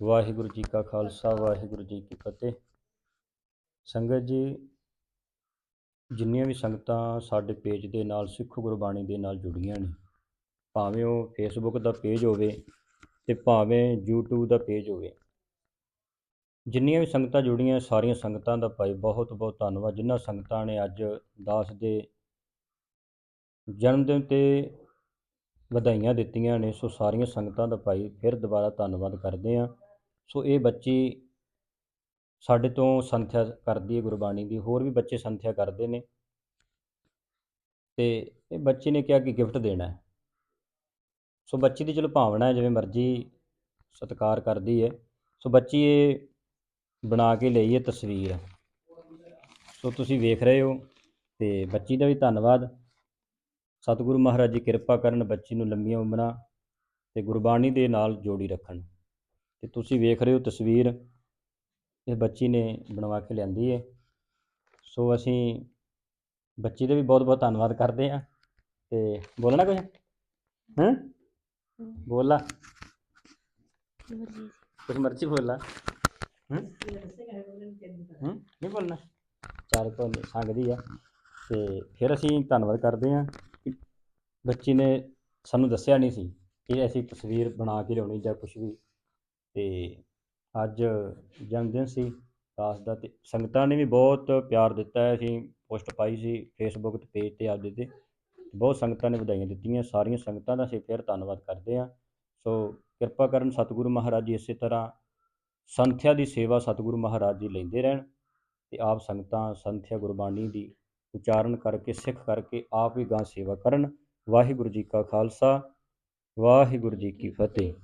ਵਾਹਿਗੁਰੂ ਜੀ ਕਾ ਖਾਲਸਾ, ਵਾਹਿਗੁਰੂ ਜੀ ਕੀ ਫਤਿਹ। ਸੰਗਤ ਜੀ, ਜਿੰਨੀਆਂ ਵੀ ਸੰਗਤਾਂ ਸਾਡੇ ਪੇਜ ਦੇ ਨਾਲ, ਸਿੱਖ ਗੁਰਬਾਣੀ ਦੇ ਨਾਲ ਜੁੜੀਆਂ ਨੇ, ਭਾਵੇਂ ਉਹ ਫੇਸਬੁੱਕ ਦਾ ਪੇਜ ਹੋਵੇ ਤੇ ਭਾਵੇਂ YouTube ਦਾ ਪੇਜ ਹੋਵੇ, ਜਿੰਨੀਆਂ ਵੀ ਸੰਗਤਾਂ ਜੁੜੀਆਂ, ਸਾਰੀਆਂ ਸੰਗਤਾਂ ਦਾ ਭਾਈ ਬਹੁਤ ਬਹੁਤ ਧੰਨਵਾਦ। ਜਿਨ੍ਹਾਂ ਸੰਗਤਾਂ ਨੇ ਅੱਜ ਦਾਸ ਦੇ ਜਨਮ ਦਿਨ ਤੇ ਵਧਾਈਆਂ ਦਿੱਤੀਆਂ ਨੇ, ਸੋ ਸਾਰੀਆਂ ਸੰਗਤਾਂ ਦਾ ਭਾਈ ਫਿਰ ਦੁਬਾਰਾ ਧੰਨਵਾਦ ਕਰਦੇ ਹਾਂ। ਸੋ ਇਹ ਬੱਚੀ ਸਾਡੇ ਤੋਂ ਸੰਥਿਆ ਕਰਦੀ ਹੈ ਗੁਰਬਾਣੀ ਦੀ, ਹੋਰ ਵੀ ਬੱਚੇ ਸੰਥਿਆ ਕਰਦੇ ਨੇ। ਤੇ ਇਹ ਬੱਚੇ ਨੇ ਕਿਹਾ ਕਿ ਗਿਫਟ ਦੇਣਾ ਹੈ। ਸੋ ਬੱਚੀ ਦੀ ਚਲੋ ਭਾਵਨਾ ਹੈ, ਜਿਵੇਂ ਮਰਜ਼ੀ ਸਤਿਕਾਰ ਕਰਦੀ ਹੈ। ਸੋ ਬੱਚੀ ਇਹ ਬਣਾ ਕੇ ਲਈ ਹੈ ਤਸਵੀਰ। ਸੋ ਤੁਸੀਂ ਵੇਖ ਰਹੇ ਹੋ ਤੇ ਬੱਚੀ ਦਾ ਵੀ ਧੰਨਵਾਦ। ਸਤਿਗੁਰੂ ਮਹਾਰਾਜ ਜੀ ਕਿਰਪਾ ਕਰਨ ਬੱਚੀ ਨੂੰ ਲੰਮੀਆਂ ਉਮਰਾਂ ਤੇ ਗੁਰਬਾਣੀ ਦੇ ਨਾਲ ਜੋੜੀ ਰੱਖਣ। ਤੇ ਤੁਸੀਂ ਵੇਖ ਰਹੇ ਹੋ ਤਸਵੀਰ, ਇਹ ਬੱਚੀ ਨੇ ਬਣਵਾ ਕੇ ਲਿਆਂਦੀ ਹੈ। ਸੋ ਅਸੀਂ ਬੱਚੀ ਦਾ ਵੀ ਬਹੁਤ ਬਹੁਤ ਧੰਨਵਾਦ ਕਰਦੇ ਹਾਂ। ਤੇ ਬੋਲਣਾ ਕੁਝ? ਹਾਂ? ਬੋਲਾ ਕੁਝ ਮਰਜ਼ੀ ਬੋਲਾ ਹੂੰ? ਨਹੀਂ ਬੋਲਣਾ। ਚਾਰ ਕੋਲ ਸੰਗਦੀ ਆ। ਤੇ ਫਿਰ ਅਸੀਂ ਧੰਨਵਾਦ ਕਰਦੇ ਹਾਂ ਬੱਚੀ ਨੇ ਸਾਨੂੰ ਦੱਸਿਆ ਨਹੀਂ ਸੀ ਕਿ ਅਸੀਂ ਤਸਵੀਰ ਬਣਾ ਕੇ ਲਿਆਉਣੀ ਜਾਂ ਕੁਝ ਵੀ ਤੇ ਅੱਜ ਜਨਮ ਦਿਨ ਸੀ। ਦਾਸ ਦਾ ਤੇ ਸੰਗਤਾਂ ਨੇ ਵੀ ਬਹੁਤ ਪਿਆਰ ਦਿੱਤਾ ਹੈ। ਅਸੀਂ ਪੋਸਟ ਪਾਈ ਸੀ ਫੇਸਬੁੱਕ ਤੇ ਪੇਜ ਤੇ ਆਪਦੇ ਤੇ ਬਹੁਤ ਸੰਗਤਾਂ ਨੇ ਵਧਾਈਆਂ ਦਿੱਤੀਆਂ। ਸਾਰੀਆਂ ਸੰਗਤਾਂ ਦਾ ਅਸੀਂ ਫਿਰ ਧੰਨਵਾਦ ਕਰਦੇ ਹਾਂ। ਸੋ ਕਿਰਪਾ ਕਰਨ ਸਤਿਗੁਰੂ ਮਹਾਰਾਜ ਜੀ ਇਸੇ ਤਰ੍ਹਾਂ ਸੰਥਿਆ ਦੀ ਸੇਵਾ ਸਤਿਗੁਰੂ ਮਹਾਰਾਜ ਜੀ ਲੈਂਦੇ ਰਹਿਣ ਤੇ ਆਪ ਸੰਗਤਾਂ ਸੰਥਿਆ ਗੁਰਬਾਣੀ ਦੀ ਉਚਾਰਨ ਕਰਕੇ, ਸਿੱਖ ਕਰਕੇ ਆਪ ਹੀ ਗਾਂ ਸੇਵਾ ਕਰਨ। ਵਾਹਿਗੁਰੂ ਜੀ ਕਾ ਖਾਲਸਾ, ਵਾਹਿਗੁਰੂ ਜੀ ਕੀ ਫਤਿਹ।